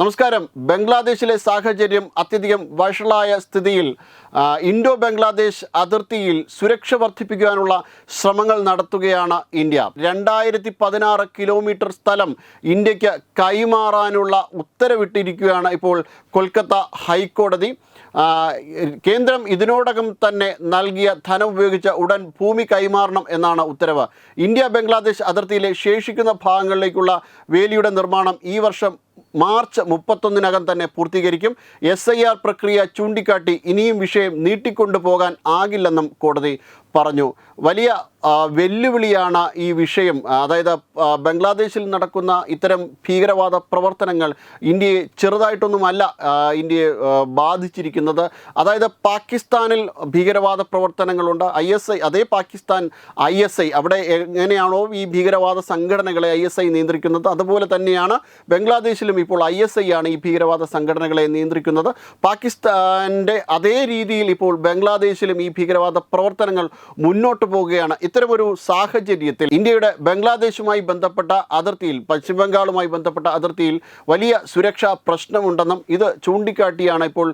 നമസ്കാരം. ബംഗ്ലാദേശിലെ സാഹചര്യം അത്യധികം വഷളായ സ്ഥിതിയിൽ ഇൻഡോ ബംഗ്ലാദേശ് അതിർത്തിയിൽ സുരക്ഷ വർദ്ധിപ്പിക്കുവാനുള്ള ശ്രമങ്ങൾ നടത്തുകയാണ് ഇന്ത്യ. രണ്ടായിരത്തി പതിനാറ് കിലോമീറ്റർ സ്ഥലം ഇന്ത്യയ്ക്ക് കൈമാറാനുള്ള ഉത്തരവിട്ടിരിക്കുകയാണ് ഇപ്പോൾ കൊൽക്കത്ത ഹൈക്കോടതി. കേന്ദ്രം ഇതിനോടകം തന്നെ നൽകിയ ധനം ഉപയോഗിച്ച് ഉടൻ ഭൂമി കൈമാറണം എന്നാണ് ഉത്തരവ്. ഇന്ത്യ ബംഗ്ലാദേശ് അതിർത്തിയിലെ ശേഷിക്കുന്ന ഭാഗങ്ങളിലേക്കുള്ള വേലിയുടെ നിർമ്മാണം ഈ വർഷം മാർച്ച് മുപ്പത്തൊന്നിനകം തന്നെ പൂർത്തീകരിക്കും. എസ് ഐ ആർ പ്രക്രിയ ചൂണ്ടിക്കാട്ടി ഇനിയും വിഷയം നീട്ടിക്കൊണ്ടു പോകാൻ ആകില്ലെന്നും കോടതി പറഞ്ഞു. വലിയ വെല്ലുവിളിയാണ് ഈ വിഷയം. അതായത് ബംഗ്ലാദേശിൽ നടക്കുന്ന ഇത്തരം ഭീകരവാദ പ്രവർത്തനങ്ങൾ ഇന്ത്യയെ ചെറുതായിട്ടൊന്നുമല്ല ഇന്ത്യയെ ബാധിച്ചിരിക്കുന്നത്. അതായത് പാകിസ്ഥാനിൽ ഭീകരവാദ പ്രവർത്തനങ്ങളുണ്ട്. ഐ എസ് ഐ അതേ പാകിസ്ഥാൻ ഐ എസ് ഐ അവിടെ എങ്ങനെയാണോ ഈ ഭീകരവാദ സംഘടനകളെ ഐ എസ് ഐ നിയന്ത്രിക്കുന്നത്. അതുപോലെ തന്നെയാണ് ബംഗ്ലാദേശിലും ഇപ്പോൾ ഐ എസ് ഐ ആണ് ഈ ഭീകരവാദ സംഘടനകളെ നിയന്ത്രിക്കുന്നത്. പാകിസ്ഥാന്റെ അതേ രീതിയിൽ ഇപ്പോൾ ബംഗ്ലാദേശിലും ഈ ഭീകരവാദ പ്രവർത്തനങ്ങൾ മുന്നോട്ട് പോവുകയാണ്. ഇത്തരമൊരു സാഹചര്യത്തിൽ ഇന്ത്യയുടെ ബംഗ്ലാദേശുമായി ബന്ധപ്പെട്ട അതിർത്തിയിൽ പശ്ചിമ ബംഗാളുമായി ബന്ധപ്പെട്ട അതിർത്തിയിൽ വലിയ സുരക്ഷാ പ്രശ്നമുണ്ടെന്നും ഇത് ചൂണ്ടിക്കാട്ടിയാണ് ഇപ്പോൾ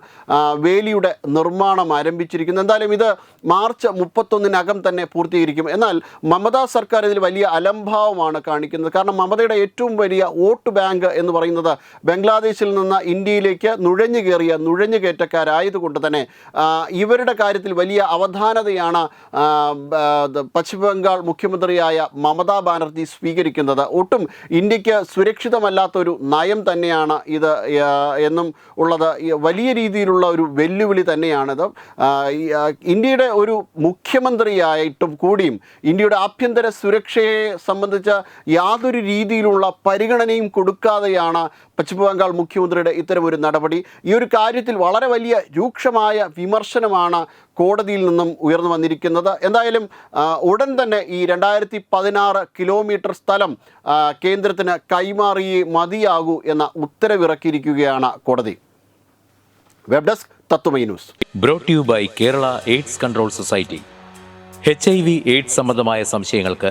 വേലിയുടെ നിർമ്മാണം ആരംഭിച്ചിരിക്കുന്നത്. എന്തായാലും ഇത് മാർച്ച് മുപ്പത്തൊന്നിനകം തന്നെ പൂർത്തീകരിക്കും. എന്നാൽ മമതാ സർക്കാർ ഇതിൽ വലിയ അലംഭാവമാണ് കാണിക്കുന്നത്. കാരണം മമതയുടെ ഏറ്റവും വലിയ വോട്ട് ബാങ്ക് എന്ന് പറയുന്നത് ബംഗ്ലാദേശിൽ നിന്ന് ഇന്ത്യയിലേക്ക് നുഴഞ്ഞു കയറിയ നുഴഞ്ഞു കയറ്റക്കാരായതുകൊണ്ട് തന്നെ ഇവരുടെ കാര്യത്തിൽ വലിയ അവധാനതയാണ് ദ- പശ്ചിമ ബംഗാൾ മുഖ്യമന്ത്രിയായ മമതാ ബാനർജി സ്വീകരിക്കുന്നത് ഒട്ടും ഇന്ത്യയ്ക്ക് സുരക്ഷിതമല്ലാത്തൊരു നയം തന്നെയാണ് ഇത് എന്നും ഉള്ളത്. വലിയ രീതിയിലുള്ള ഒരു വെല്ലുവിളി തന്നെയാണിത്. ഇന്ത്യയുടെ ഒരു മുഖ്യമന്ത്രിയായിട്ടും കൂടിയും ഇന്ത്യയുടെ ആഭ്യന്തര സുരക്ഷയെ സംബന്ധിച്ച യാതൊരു രീതിയിലുള്ള പരിഗണനയും കൊടുക്കാതെയാണ് പശ്ചിമ ബംഗാൾ മുഖ്യമന്ത്രിയുടെ ഇത്തരമൊരു നടപടി. ഈ ഒരു കാര്യത്തിൽ വളരെ വലിയ രൂക്ഷമായ വിമർശനമാണ് കോടതിയിൽ നിന്നും ഉയർന്നു വന്നിരിക്കുന്നത്. എന്തായാലും ഉടൻ തന്നെ ഈ രണ്ടായിരത്തി പതിനാറ് കിലോമീറ്റർ സ്ഥലം കേന്ദ്രത്തിന് കൈമാറിയേ മതിയാകൂ എന്ന ഉത്തരവിറക്കിയിരിക്കുകയാണ് കോടതി. Web desk Tatwamayi news. Brought you by Kerala AIDS control society H I V AIDS സംബന്ധമായ സംശയങ്ങൾക്ക്